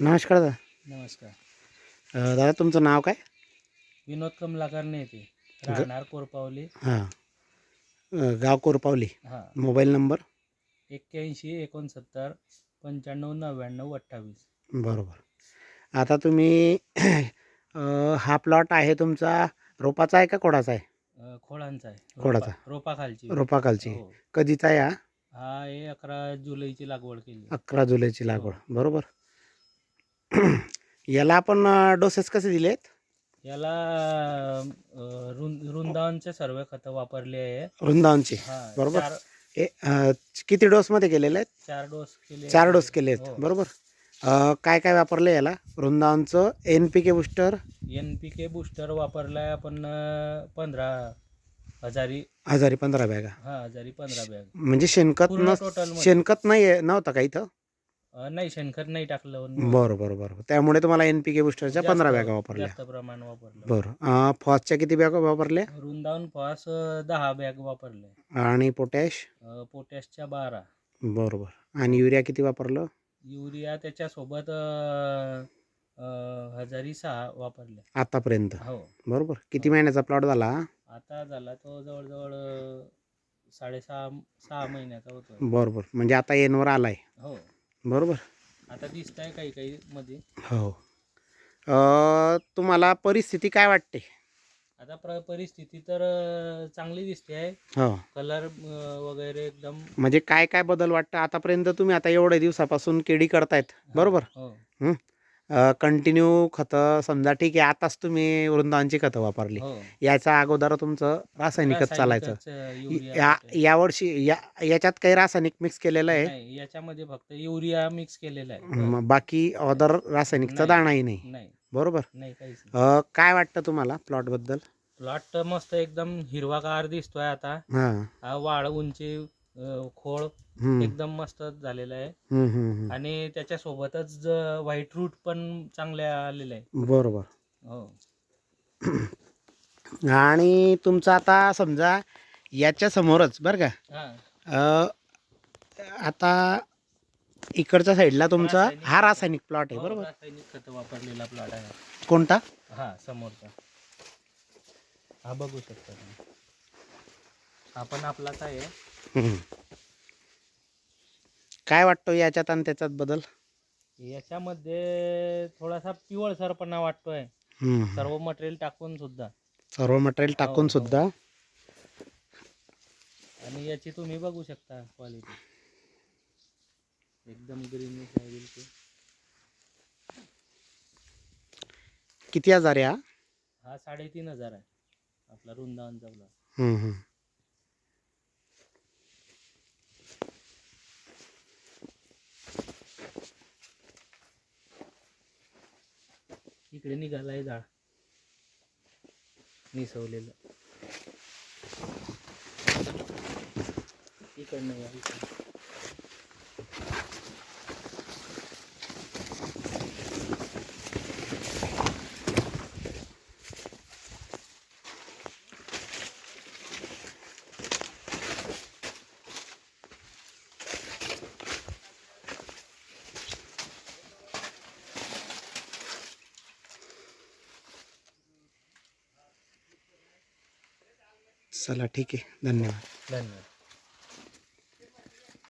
नमस्कार दादा. नमस्कार. अ, दादा तुमचं नाव काय? विनोद कमलाकर नेते. राहणार कोरपावली. हां. अ, गाव कोरपावली. हां. Mobile number? एक्क्याऐंशी एकोणसत्तर पंच्याण्णव नव्याण्णव अठ्ठावीस. बरोबर. आता तुम्ही अ, हा प्लॉट आहे तुमचा रोपाचा आहे का कोडाचा आहे? अ, खोळांचा आहे. रोपा- खोडाचा. रोपाखालची. रोपाखालची. हो. कधीचा आहे हा? हा हे अकरा जुलैची लागवड केली. अकरा जुलैची लागवड. बरोबर. याला आपण डोसेस कसे दिलेत? याला रुंदावनचे सर्व खतं वापरले आहे. वृंदावनचे बरोबर. ए अ, किती डोसमध्ये केलेले आहेत? चार डोस केले चार डोस केले आहेत. हो. बरोबर. अ, काय काय वापरले याला? वृंदावनचं N P K booster N P K booster वापरलाय आपण अ, पंधरा हजारी. हजारी पंधरा बॅगा. हा हजारी पंधरा बॅग. म्हणजे शेणखत पूर्ण न total मध्ये. शेणखत नाही नव्हतं का इथं? नाही शेणखत नाही टाकलं. बरं बरं बरं. त्यामुळे तुम्हाला एन पी के बुस्टरच्या पंधरा बॅगा वापरल्या. जास्त प्रमाण वापरलं. बरं. फॉसच्या किती बॅगा वापरल्या? वृंदावन अ, दहा बॅग वापरले. आणि पोटॅश? पोटॅशच्या बारा. बरोबर आणि युरिया किती वापरलं? युरिया त्याच्यासोबत हजारी सहा वापरले आतापर्यंत? हो. बरोबर किती महिन्याचा प्लॉट झाला? आता झाला तो जवळजवळ साडेसहा सहा महिन्याचा होतो बरोबर म्हणजे आता एनवर आलाय. हो. बरोबर. आता दिसत आहे काही काही मध्ये. हो. अं, तुम्हाला परिस्थिती काय वाटते? आता प्र परिस्थिती तर अ, चांगली दिसते आहे. हो. कलर वगैरे एकदम. म्हणजे काय काय बदल वाटतं? आतापर्यंत तुम्ही आता एवढ्या दिवसापासून केडी करतायत. बरोबर? हो. कंटिन्यू खतं समजा ठीक आहे आताच तुम्ही वृंदावनची खतं वापरली. हो. याच्या अगोदर तुमचं रासायनिक खत चालायचं. रासायनिकच, अ, युरिया या. यावर्षी या याच्यात काही रासायनिक मिक्स केलेलं आहे? नाही याच्यामध्ये फक्त युरिया मिक्स केलेला आहे. बाकी अदर रासायनिकचा नाही. दाणाही नाही. नाही. बरोबर? नाही काहीच नाही. अ, काय वाटतं तुम्हाला प्लॉटबद्दल प्लॉट तर मस्त एकदम हिरवागार दिसतोय आता. हां. हा वाढ उंची अ, खोळ एकदम मस्त झालेला आहे. हम्म. आणि त्याच्यासोबतच व्हाईट रूट पण चांगले आलेले आहे. बरोबर. हो. आणि तुमचं आता समजा याच्या समोरच बरं का? हा. अ, आता इकडच्या साईडला तुमचा हा. रासायनिक प्लॉट आहे हो, बरोबर? रासायनिक खत वापरलेला प्लॉट आहे. कोणता? हा समोरचा. हा बघू शकता तुम्ही. हा पण आपलाच आहे. हम्म. काय वाटतो याच्यात आणि त्याच्यात बदल? याच्यामध्ये थोडासा पिवळसरपणा वाटतोय. हम्म. सर्व मटेरियल टाकून सुद्धा. सर्व मटेरियल टाकून हो. सुद्धा? आणि याची तुम्ही बघू शकता क्वालिटी एकदम ग्रीन आहे बिलकुल. किती हजार आहे हा? हा साडेतीन हजार आहे. आपला वृंदावनचा ब्लॉक हम्म, हम्म. इकडे निघालाय झाड निसवलेलं. इकडनं या चला ठीक आहे. धन्यवाद. धन्यवाद.